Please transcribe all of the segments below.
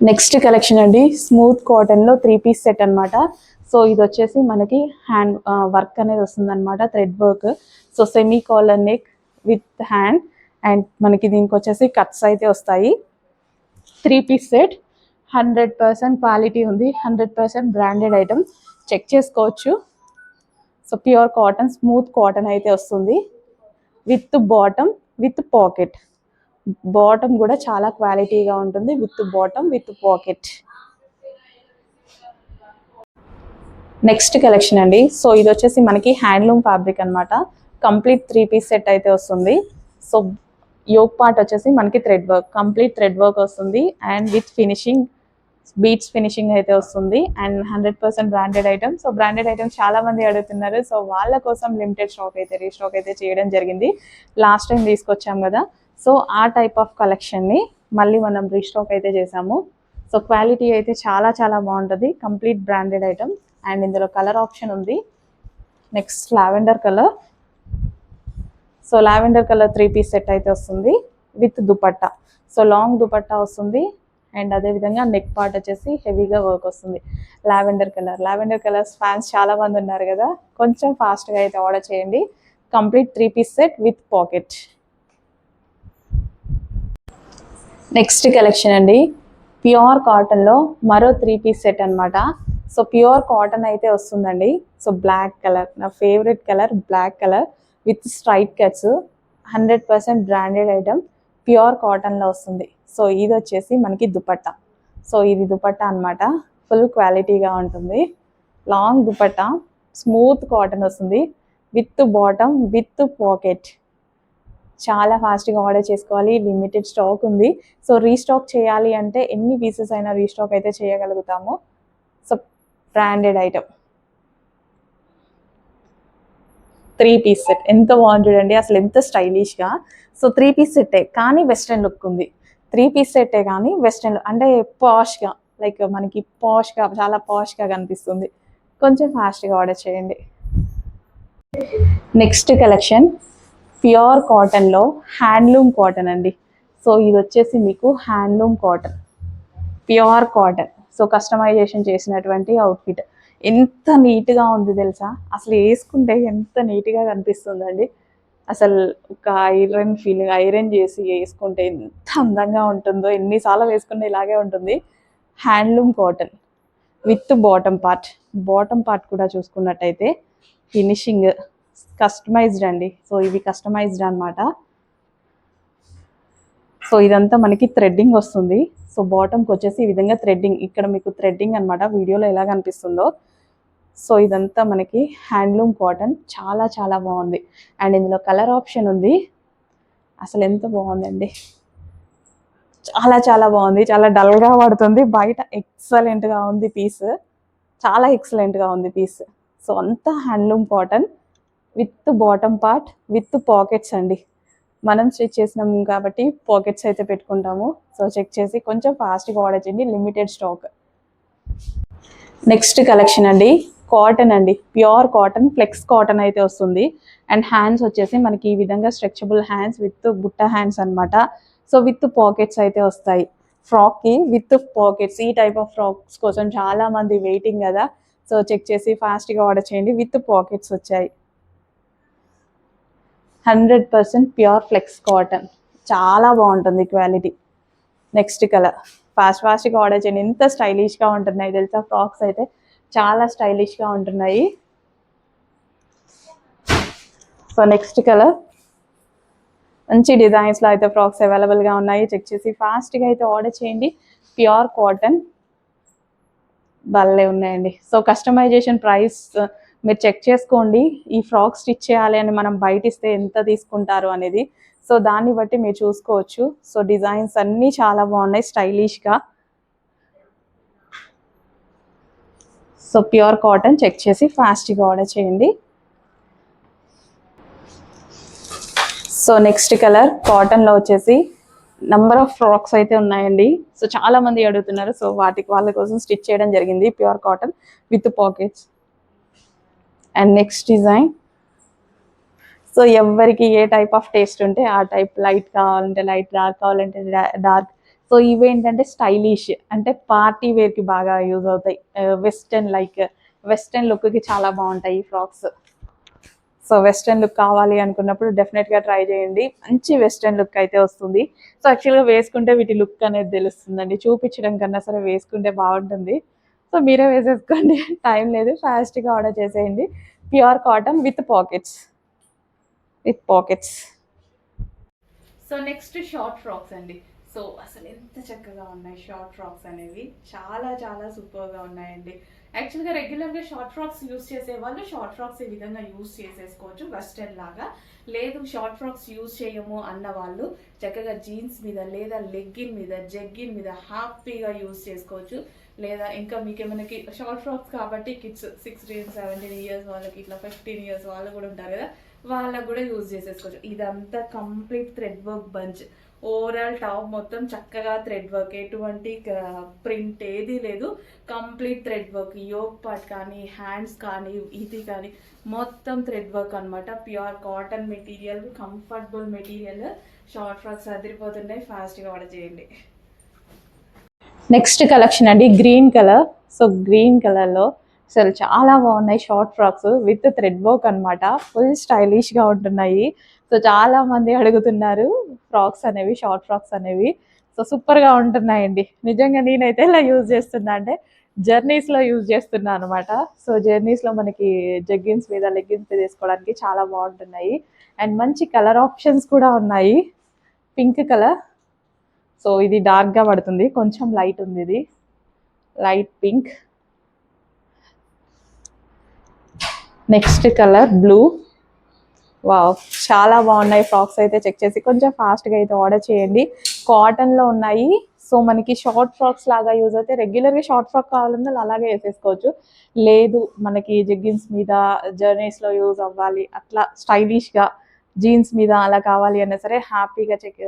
Next collection అండి smooth కాటన్లో three piece set అనమాట సో ఇది వచ్చేసి మనకి హ్యాండ్ వర్క్ అనేది వస్తుందన్నమాట thread work so semi collar neck with hand and మనకి దీనికి వచ్చేసి కట్స్ అయితే వస్తాయి. Three piece set hundred percent quality ఉంది hundred percent branded item check చేసుకోవచ్చు. So pure cotton smooth cotton అయితే వస్తుంది. With bottom with pocket bottom కూడా చాలా క్వాలిటీగా ఉంటుంది. With bottom with pocket. Next collection అండి. సో ఇది వచ్చేసి మనకి హ్యాండ్లూమ్ ఫ్యాబ్రిక్ అన్నమాట. కంప్లీట్ త్రీ పీస్ సెట్ అయితే వస్తుంది. సో యోగ్ పార్ట్ వచ్చేసి మనకి thread work. Complete thread work వస్తుంది. And with finishing beads finishing అయితే వస్తుంది. And hundred percent branded item. So branded items చాలా మంది అడుగుతున్నారు. సో వాళ్ళ కోసం లిమిటెడ్ స్టాక్ అయితే రీస్టాక్ అయితే చేయడం జరిగింది. లాస్ట్ టైం తీసుకొచ్చాం కదా. సో ఆ టైప్ ఆఫ్ కలెక్షన్ని మళ్ళీ మనం రీస్టాక్ అయితే చేసాము. సో క్వాలిటీ అయితే చాలా చాలా బాగుంటుంది. కంప్లీట్ బ్రాండెడ్ ఐటమ్ అండ్ ఇందులో కలర్ ఆప్షన్ ఉంది. Next lavender colour so lavender colour three piece set అయితే వస్తుంది. With dupatta so long dupatta వస్తుంది. అండ్ అదేవిధంగా నెక్ పార్ట్ వచ్చేసి హెవీగా వర్క్ వస్తుంది. Lavender colour lavender colours fans చాలా మంది ఉన్నారు కదా. కొంచెం ఫాస్ట్గా అయితే ఆర్డర్ చేయండి. Complete three piece set with pocket next collection అండి. ప్యూర్ కాటన్లో మరో త్రీ పీస్ సెట్ అన్నమాట. సో ప్యూర్ కాటన్ అయితే వస్తుందండి. సో బ్లాక్ కలర్ నా favourite colour black colour with straight cuts hundred percent branded item pure కాటన్లో వస్తుంది. సో ఇది వచ్చేసి మనకి దుపట్టా. సో ఇది దుపట్టా అనమాట ఫుల్ క్వాలిటీగా ఉంటుంది. లాంగ్ దుపట్టా స్మూత్ కాటన్ వస్తుంది. With bottom with pocket. చాలా ఫాస్ట్గా ఆర్డర్ చేసుకోవాలి. లిమిటెడ్ స్టాక్ ఉంది. సో రీస్టాక్ చేయాలి అంటే ఎన్ని పీసెస్ అయినా రీస్టాక్ అయితే చేయగలుగుతాము. So branded item three piece set ఎంత బాగుంటుందండి అసలు ఎంత స్టైలిష్గా సో త్రీ పీస్ సెట్టే కానీ వెస్ట్రన్ లుక్ ఉంది. త్రీ పీస్ సెట్టే కానీ వెస్ట్రన్ అంటే పాష్గా లైక్ మనకి పాష్గా చాలా పాష్గా కనిపిస్తుంది. కొంచెం ఫాస్ట్గా ఆర్డర్ చేయండి. నెక్స్ట్ కలెక్షన్ ప్యూర్ కాటన్లో హ్యాండ్లూమ్ కాటన్ అండి. సో ఇది వచ్చేసి మీకు handloom cotton. Pure cotton. So customization చేసినటువంటి అవుట్ఫిట్. ఎంత నీట్గా ఉంది తెలుసా? అసలు వేసుకుంటే ఎంత నీట్గా కనిపిస్తుందండి. అసలు ఒక ఐరన్ ఫీలింగ్ ఐరన్ చేసి వేసుకుంటే ఎంత అందంగా ఉంటుందో ఎన్నిసార్లు వేసుకుంటే ఇలాగే ఉంటుంది. Handloom cotton with bottom part. Bottom part కూడా చూసుకున్నట్టయితే ఫినిషింగ్ కస్టమైజ్డ్ అండి. సో ఇవి కస్టమైజ్డ్ అనమాట సో ఇదంతా మనకి థ్రెడ్డింగ్ వస్తుంది. సో బాటమ్కి వచ్చేసి ఈ విధంగా థ్రెడ్డింగ్ ఇక్కడ మీకు థ్రెడ్డింగ్ అన్నమాట వీడియోలో ఎలా కనిపిస్తుందో. సో ఇదంతా మనకి హ్యాండ్లూమ్ కాటన్ చాలా చాలా బాగుంది. అండ్ ఇందులో కలర్ ఆప్షన్ ఉంది. అసలు ఎంత బాగుందండి. చాలా చాలా బాగుంది. చాలా డల్గా పడుతుంది. బయట ఎక్సలెంట్గా ఉంది పీస్ చాలా ఎక్సలెంట్గా ఉంది పీస్ సో అంతా handloom cotton with bottom part with pockets అండి. మనం స్టిచ్ చేసినాం కాబట్టి పాకెట్స్ అయితే పెట్టుకుంటాము. సో చెక్ చేసి కొంచెం ఫాస్ట్గా ఆర్డర్ చేయండి లిమిటెడ్ స్టాక్. నెక్స్ట్ కలెక్షన్ అండి కాటన్ అండి. ప్యూర్ కాటన్ ఫ్లెక్స్ కాటన్ అయితే వస్తుంది. అండ్ హ్యాండ్స్ వచ్చేసి మనకి ఈ విధంగా స్ట్రెచబుల్ హ్యాండ్స్ విత్ బుట్ట హ్యాండ్స్ అన్నమాట. సో విత్ పాకెట్స్ అయితే వస్తాయి. ఫ్రాక్కి విత్ పాకెట్స్ ఈ టైప్ ఆఫ్ ఫ్రాక్స్ కోసం చాలా మంది వెయిటింగ్ కదా. సో చెక్ చేసి ఫాస్ట్గా ఆర్డర్ చేయండి విత్ పాకెట్స్ వచ్చాయి. Hundred percent pure flex cotton. చాలా బాగుంటుంది క్వాలిటీ. నెక్స్ట్ కలర్ ఫాస్ట్ ఫాస్ట్గా ఆర్డర్ చేయండి ఎంత స్టైలిష్గా ఉంటున్నాయి తెలుసా? ఫ్రాక్స్ అయితే చాలా స్టైలిష్గా ఉంటున్నాయి. సో నెక్స్ట్ కలర్ మంచి డిజైన్స్లో అయితే ఫ్రాక్స్ అవైలబుల్గా ఉన్నాయి. చెక్ చేసి ఫాస్ట్గా అయితే ఆర్డర్ చేయండి. ప్యూర్ కాటన్ భలే ఉన్నాయండి. సో కస్టమైజేషన్ ప్రైస్ మీరు చెక్ చేసుకోండి ఈ ఫ్రాక్ స్టిచ్ చేయాలి అని మనం బయట ఇస్తే ఎంత తీసుకుంటారు అనేది. సో దాన్ని బట్టి మీరు చూసుకోవచ్చు. సో డిజైన్స్ అన్నీ చాలా బాగున్నాయి స్టైలిష్గా. సో ప్యూర్ కాటన్ చెక్ చేసి ఫాస్ట్గా ఆర్డర్ చేయండి. సో నెక్స్ట్ కలర్ కాటన్లో వచ్చేసి నంబర్ ఆఫ్ ఫ్రాక్స్ అయితే ఉన్నాయండి. సో చాలా మంది అడుగుతున్నారు. సో వాటికి వాళ్ళ కోసం స్టిచ్ చేయడం జరిగింది pure cotton with pockets. And next design so ఎవరికి ఏ టైప్ ఆఫ్ టేస్ట్ ఉంటే ఆ టైప్ లైట్ కావాలంటే లైట్ డార్క్ కావాలంటే డార్క్ సో ఇవేంటంటే స్టైలిష్ అంటే పార్టీ వేర్కి బాగా యూజ్ అవుతాయి. వెస్టర్న్ లైక్ వెస్టర్న్ లుక్కి చాలా బాగుంటాయి ఈ ఫ్రాక్స్ సో వెస్ట్రన్ లుక్ కావాలి అనుకున్నప్పుడు డెఫినెట్గా ట్రై చేయండి. మంచి వెస్ట్రన్ లుక్ అయితే వస్తుంది. సో యాక్చువల్గా వేసుకుంటే వీటి లుక్ అనేది తెలుస్తుందండి. చూపించడం కన్నా సరే వేసుకుంటే బాగుంటుంది. సో మీరే వేసేసుకోండి. టైం లేదు. ఫాస్ట్గా ఆర్డర్ చేసేయండి. Pure cotton with pockets. With pockets. So next short frocks అండి. సో అసలు ఎంత చక్కగా ఉన్నాయి షార్ట్ ఫ్రాక్స్ అనేవి. చాలా చాలా సూపర్గా ఉన్నాయండి. యాక్చువల్గా రెగ్యులర్గా షార్ట్ ఫ్రాక్స్ యూస్ చేసే వాళ్ళు షార్ట్ ఫ్రాక్స్ ఈ విధంగా యూస్ చేసేసుకోవచ్చు? వెస్టర్న్ లాగా. లేదు షార్ట్ ఫ్రాక్స్ యూస్ చేయము అన్న వాళ్ళు చక్కగా జీన్స్ మీద లేదా లెగ్గిన్ మీద జగ్గిన్ మీద హ్యాపీగా యూస్ చేసుకోవచ్చు. లేదా ఇంకా మీకు మనకి షార్ట్ ఫ్రాక్స్ కాబట్టి కిడ్స్ సిక్స్టీన్ సెవెంటీన్ ఇయర్స్ వాళ్ళకి ఇట్లా ఫిఫ్టీన్ ఇయర్స్ వాళ్ళు కూడా ఉంటారు కదా వాళ్ళకు కూడా యూజ్ చేసేసుకోవచ్చు. ఇదంతా complete thread work bunch. Overall top మొత్తం చక్కగా థ్రెడ్ వర్క్ ఎటువంటి ప్రింట్ ఏది లేదు. Complete thread work yoke part కానీ హ్యాండ్స్ కానీ ఇది కానీ మొత్తం థ్రెడ్ వర్క్ అనమాట pure cotton material comfortable material short frocks అదిరిపోతున్నాయి. ఫాస్ట్గా ఆర్డర్ చేయండి. నెక్స్ట్ కలెక్షన్ అండి గ్రీన్ కలర్. సో గ్రీన్ కలర్లో అసలు చాలా బాగున్నాయి short frocks with thread work అనమాట ఫుల్ స్టైలిష్గా ఉంటున్నాయి. సో చాలా మంది అడుగుతున్నారు ఫ్రాక్స్ అనేవి షార్ట్ ఫ్రాక్స్ అనేవి. సో సూపర్గా ఉంటున్నాయండి. నిజంగా నేనైతే ఇలా యూజ్ చేస్తున్నా అంటే జర్నీస్లో యూజ్ చేస్తున్నా అనమాట సో జర్నీస్లో మనకి జగ్గిన్స్ మీద లెగ్గిన్స్ మీద వేసుకోవడానికి చాలా బాగుంటున్నాయి. అండ్ మంచి కలర్ ఆప్షన్స్ కూడా ఉన్నాయి. పింక్ కలర్ సో ఇది డార్క్గా పడుతుంది. కొంచెం లైట్ ఉంది ఇది. Light pink next colour blue wow చాలా బాగున్నాయి ఫ్రాక్స్ అయితే చెక్ చేసి. కొంచెం ఫాస్ట్గా అయితే ఆర్డర్ చేయండి. కాటన్లో ఉన్నాయి. సో మనకి షార్ట్ ఫ్రాక్స్ లాగా యూజ్ అయితే రెగ్యులర్గా షార్ట్ ఫ్రాక్ కావాలన్నా అలాగే వేసేసుకోవచ్చు లేదు మనకి జగ్గిన్స్ మీద జర్నీస్లో యూజ్ అవ్వాలి. అట్లా స్టైలిష్గా జీన్స్ మీద అలా కావాలి అన్నా సరే హ్యాపీగా చెక్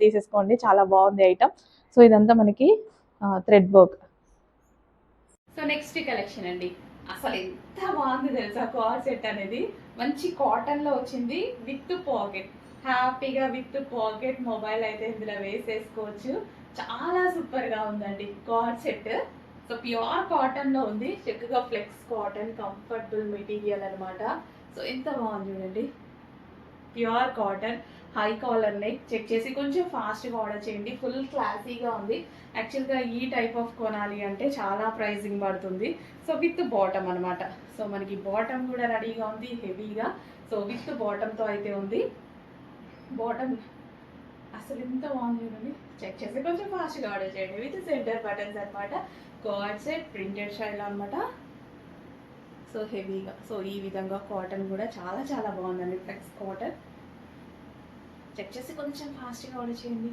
తీసేసుకోండి. చాలా బాగుంది ఐటమ్. సో ఇదంతా మనకి thread work. So next collection అండి. అసలు ఎంత బాగుంది తెలుసా? కార్ సెట్ అనేది. మంచి కాటన్లో వచ్చింది విత్ పాకెట్. హ్యాపీగా విత్ పాకెట్ మొబైల్ అయితే ఇందులో వేసేసుకోవచ్చు. చాలా సూపర్గా ఉందండి కార్ సెట్. సో ప్యూర్ కాటన్లో ఉంది. చక్కగా ఫ్లెక్స్ కాటన్ కంఫర్టబుల్ మెటీరియల్ అన్నమాట. సో ఎంత బాగుంది చూడండి. Pure cotton high collar neck. Check చేసి కొంచెం ఫాస్ట్గా ఆర్డర్ చేయండి. ఫుల్ క్లాసీగా ఉంది. యాక్చువల్గా ఈ టైప్ ఆఫ్ కొనాలి అంటే చాలా ప్రైజింగ్ పడుతుంది. సో విత్ బాటమ్ అనమాట సో మనకి బాటమ్ కూడా రెడీగా ఉంది హెవీగా సో విత్ బాటమ్తో అయితే ఉంది. బాటమ్ అసలు ఎంత బాగుంది చూడండి. చెక్ చేసి కొంచెం ఫాస్ట్గా ఆర్డర్ చేయండి. విత్ సెంటర్ బటన్స్ అనమాట కార్డ్ సెట్ ప్రింటెడ్ స్టైల్ అనమాట సో హెవీగా సో ఈ విధంగా కాటన్ కూడా చాలా చాలా బాగుందండి. ఫ్లెక్స్ కాటన్ చెక్ చేసి కొంచెం ఫాస్ట్గా ఆర్డర్ చేయండి.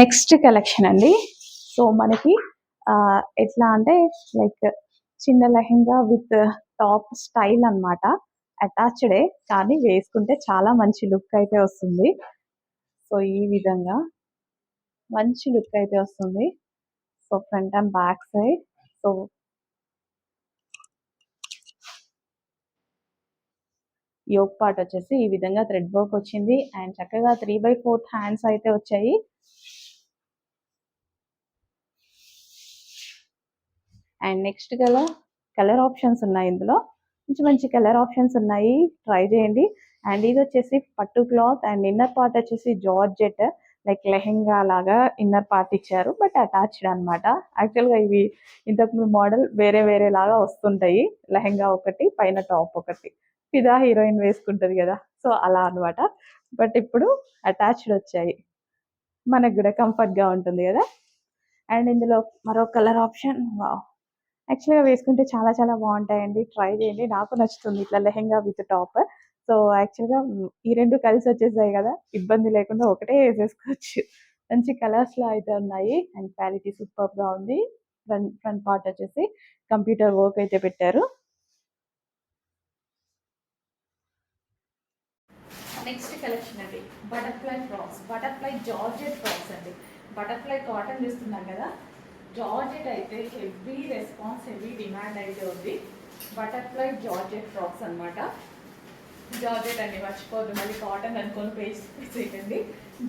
నెక్స్ట్ కలెక్షన్ అండి. సో మనకి ఎట్లా అంటే లైక్ చిన్న లెహెంగా విత్ టాప్ స్టైల్ అన్నమాట. అటాచ్డే కానీ వేసుకుంటే చాలా మంచి లుక్ అయితే వస్తుంది. సో ఈ విధంగా మంచి లుక్ అయితే వస్తుంది. So front and back side so yoke part వచ్చేసి ఈ విధంగా థ్రెడ్ వర్క్ వచ్చింది. అండ్ చక్కగా త్రీ బై ఫోర్త్ హ్యాండ్స్ అయితే వచ్చాయి. అండ్ నెక్స్ట్ గల కలర్ ఆప్షన్స్ ఉన్నాయి ఇందులో. మంచి మంచి కలర్ ఆప్షన్స్ ఉన్నాయి. ట్రై చేయండి. అండ్ ఇది వచ్చేసి పట్టు క్లాత్ అండ్ ఇన్నర్ పార్ట్ వచ్చేసి జార్జెట్ లైక్ లెహెంగా లాగా ఇన్నర్ పార్ట్ ఇచ్చారు. బట్ అటాచ్డ్ అనమాట యాక్చువల్గా ఇవి ఇంతకు మోడల్ వేరే వేరే లాగా వస్తుంటాయి. లెహెంగా ఒకటి పైన టాప్ ఒకటి. ఫిదా హీరోయిన్ వేసుకుంటది కదా. సో అలా అన్నమాట. బట్ ఇప్పుడు అటాచ్డ్ వచ్చాయి. మనకు కూడా కంఫర్ట్గా గా ఉంటుంది కదా. అండ్ ఇందులో మరో కలర్ ఆప్షన్. యాక్చువల్గా వేసుకుంటే చాలా చాలా బాగుంటాయండి. ట్రై చేయండి. నాకు నచ్చుతుంది ఇట్లా లెహెంగా విత్ టాప్. సో యాక్చువల్గా ఈ రెండు కలిసి వచ్చేసాయి కదా. ఇబ్బంది లేకుండా ఒకటే వేసేసుకోవచ్చు. మంచి కలర్స్లో అయితే ఉన్నాయి. అండ్ క్వాలిటీ సూపర్గా ఉంది. ఫ్రంట్ ఫ్రంట్ పార్ట్ వచ్చేసి కంప్యూటర్ వర్క్ అయితే పెట్టారు. నెక్స్ట్ కలెక్షన్ అండి. Butterfly frocks butterfly georgette frocks అండి. బటర్ఫ్లై కాటన్ చూస్తున్నాం కదా? జార్జెట్ అయితే హెవీ రెస్పాన్స్ హెవీ డిమాండ్ అయితే ఉంది. బటర్ఫ్లై జార్జెట్ ఫ్రాక్స్ అన్నమాట. జార్జెట్ అండి మర్చిపోద్దు మళ్ళీ కాటన్ అనుకొని పేజ్ పెట్టండి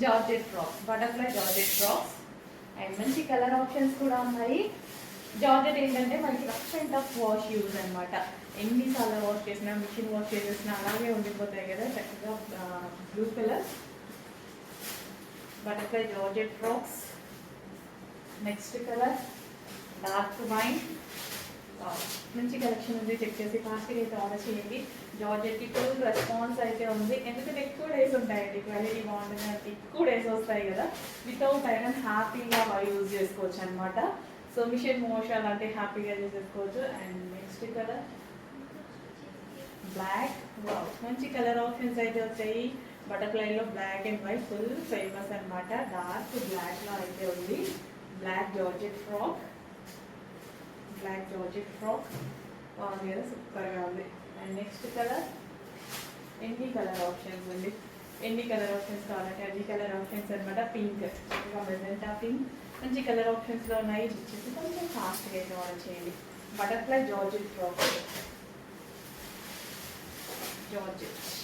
georgette frocks butterfly georgette frocks and మంచి కలర్ ఆప్షన్స్ కూడా ఉన్నాయి. జార్జెట్ ఏంటంటే మనకి rough and tough wash use అనమాట ఎన్నిసార్లు వాష్ చేసినా మిషన్ వాష్ చేసేసినా అలాగే ఉండిపోతాయి కదా చక్కగా blue colour butterfly georgette frocks next colour dark wine మంచి కలెక్షన్ ఉంది. చెక్ చేసి ఫాస్ట్గా అయితే ఆర్డర్ చేయండి. జార్జెట్కి ఫుల్ రెస్పాన్స్ అయితే ఉంది. ఎందుకంటే ఎక్కువ డేస్ ఉంటాయండి. క్వాలిటీ బాగుంటుంది. అంటే ఎక్కువ డేస్ వస్తాయి కదా. వితౌట్ ఐరన్ హ్యాపీగా యూజ్ చేసుకోవచ్చు అనమాట సో మిషన్ మోషన్ అంటే హ్యాపీగా చేసేసుకోవచ్చు. And next colour black. మంచి కలర్ ఆప్షన్స్ అయితే వచ్చాయి. బటర్ఫ్లైలో black and white full famous అన్నమాట. డార్క్ బ్లాక్లో అయితే ఉంది. Black georgette frock. Black georgette frock. బాగుంది కదా సూపర్గా ఉంది. And next colour? ఎన్ని కలర్ ఆప్షన్స్ ఉంది ఎన్ని కలర్ ఆప్షన్స్ కావాలంటే అన్ని కలర్ ఆప్షన్స్ అనమాట పింక్. చక్కగా మెజెంటా పింక్. మంచి కలర్ ఆప్షన్స్లో ఉన్నాయి. వచ్చేసి కొంచెం ఫాస్ట్గా అయితే ఆర్డర్ చేయండి. Butterfly georgette frock. జార్జెట్